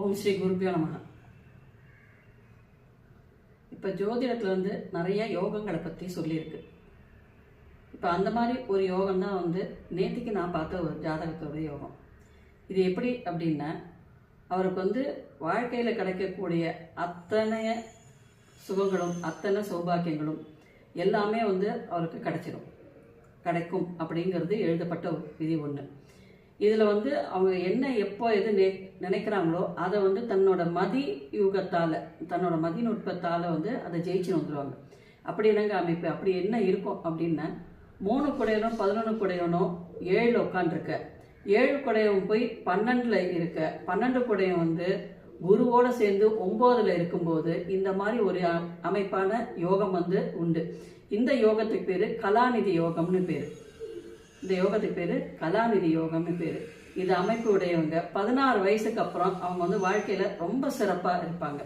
ஓம் ஸ்ரீ குருபியோ நமக. இப்போ ஜோதிடத்தில் வந்து நிறைய யோகங்களை பற்றி சொல்லியிருக்கு. இப்போ அந்த மாதிரி ஒரு யோகம் தான் வந்து நேத்திக்கு நான் பார்த்த ஒரு ஜாதகத்தோட யோகம். இது எப்படி அப்படின்னா அவருக்கு வந்து வாழ்க்கையில் கிடைக்கக்கூடிய அத்தனை சுகங்களும் அத்தனை சௌபாக்கியங்களும் எல்லாமே வந்து அவருக்கு கிடைச்சிடும் கிடைக்கும் அப்படிங்கிறது எழுதப்பட்ட ஒரு விதி ஒன்று இதில் வந்து அவங்க என்ன எப்போ எது நெ நினைக்கிறாங்களோ அதை வந்து தன்னோட மதி யுகத்தால் தன்னோட மதி நுட்பத்தால் வந்து அதை ஜெயிச்சு வந்துடுவாங்க அப்படி என்னங்க அமைப்பு? அப்படி என்ன இருக்கும் அப்படின்னா மூணு குடையனும் பதினொன்று குடையனும் ஏழு உட்காந்துருக்க ஏழு குடையம் போய் பன்னெண்டில் இருக்க. பன்னெண்டு குடையம் வந்து குருவோடு சேர்ந்து ஒம்போதில் இருக்கும்போது இந்த மாதிரி ஒரு அமைப்பான யோகம் வந்து உண்டு. இந்த யோகத்துக்கு பேர் கலாநிதி யோகம்னு பேர். இந்த யோகத்துக்கு பேர் கலாநிதி யோகம்னு பேர். இது அமைப்பு உடையவங்க. பதினாறு வயசுக்கு அப்புறம் அவங்க வந்து வாழ்க்கையில் ரொம்ப சிறப்பாக இருப்பாங்க.